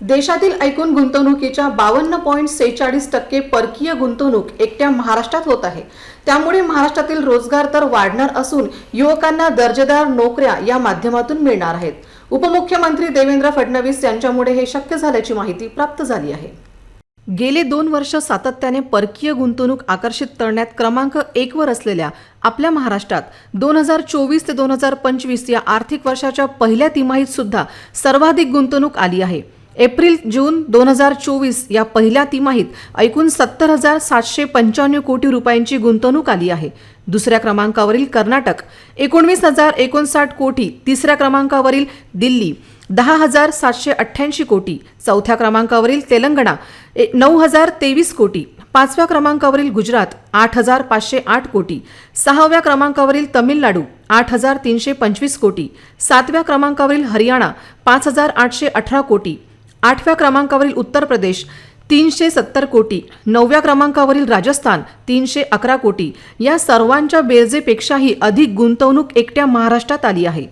देशातील एकूण गुंतवणुकीच्या बावन्न पॉईंट सेहेचाळीस टक्के परकीय गुंतवणूक एकट्या महाराष्ट्रात होत आहे. त्यामुळे महाराष्ट्रातील रोजगार तर वाढणार असून युवकांना दर्जेदार नोकऱ्या या माध्यमातून मिळणार आहेत. उपमुख्यमंत्री देवेंद्र फडणवीस यांच्यामुळे हे शक्य झाल्याची माहिती प्राप्त झाली आहे. गेले दोन वर्ष सातत्याने परकीय गुंतवणूक आकर्षित करण्यात क्रमांक एकवर असलेल्या आपल्या महाराष्ट्रात दोन हजार चोवीस ते दोन हजार पंचवीस या आर्थिक वर्षाच्या पहिल्या तिमाहीत सुद्धा सर्वाधिक गुंतवणूक आली आहे. एप्रिल जून दोन हजार चोवीस या पहिल्या तिमाहीत एकूण सत्तर हजार सातशे पंच्याण्णव कोटी रुपयांची गुंतवणूक आली आहे. दुसऱ्या क्रमांकावरील कर्नाटक एकोणवीस हजार एकोणसाठ कोटी तिसऱ्या क्रमांकावरील दिल्ली दहा हजार सातशे अठ्ठ्याऐंशी कोटी चौथ्या क्रमांकावरील तेलंगणा ए- नऊ हजार तेवीस कोटी पाचव्या क्रमांकावरील गुजरात आठ हजार पाचशे आठ कोटी सहाव्या क्रमांकावरील तमिळनाडू आठ हजार तीनशे पंचवीस कोटी सातव्या क्रमांकावरील हरियाणा पाच हजार आठशे अठरा कोटी आठव्या क्रमांकावरील उत्तर प्रदेश तीनशे सत्तर कोटी. नवव्या क्रमांकावरील राजस्थान तीनशे अकरा कोटी. या सर्वांच्या बेरजेपेक्षाही अधिक गुंतवणूक एकट्या महाराष्ट्रात आली आहे.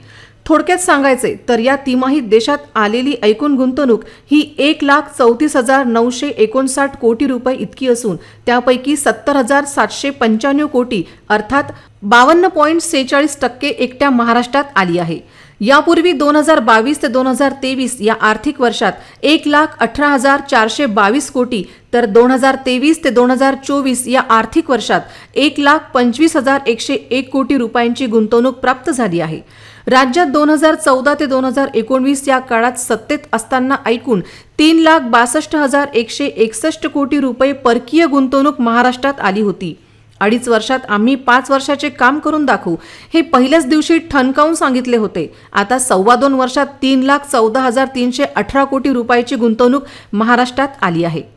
थोडक्यात सांगायचे तर या तिमाहीत देशात आलेली एकूण गुंतवणूक ही एक लाख चौतीस हजार नऊशे एकोणसाठ कोटी रुपये इतकी असून त्यापैकी सत्तर हजार सातशे पंच्याण्णव कोटी अर्थात बावन्न पॉईंट सेहेचाळीस टक्के एकट्या महाराष्ट्रात आली आहे. यापूर्वी दोन हजार बावीस ते दोन हजार तेवीस या आर्थिक वर्षात एक लाख अठरा हजार चारशे बावीस कोटी तर दोन हजार तेवीस ते दोन हजार चोवीस या आर्थिक वर्षात एक लाख पंचवीस हजार एकशे एक कोटी रुपयांची गुंतवणूक प्राप्त झाली आहे. राज्यात दोन हजार चौदा ते दोन हजार एकोणवीस या काळात सत्तेत असताना ऐकून तीन लाख बासष्ट हजार एकशे एकसष्ट कोटी रुपये परकीय गुंतवणूक महाराष्ट्रात आली होती. अडीच वर्षात आम्ही पाच वर्षाचे काम करून दाखवू. हे पहिल्याच दिवशी ठणकावून सांगितले होते. आता सव्वा दोन वर्षात तीन लाख चौदा हजार तीनशे अठरा कोटी रुपयाची गुंतवणूक महाराष्ट्रात आली आहे.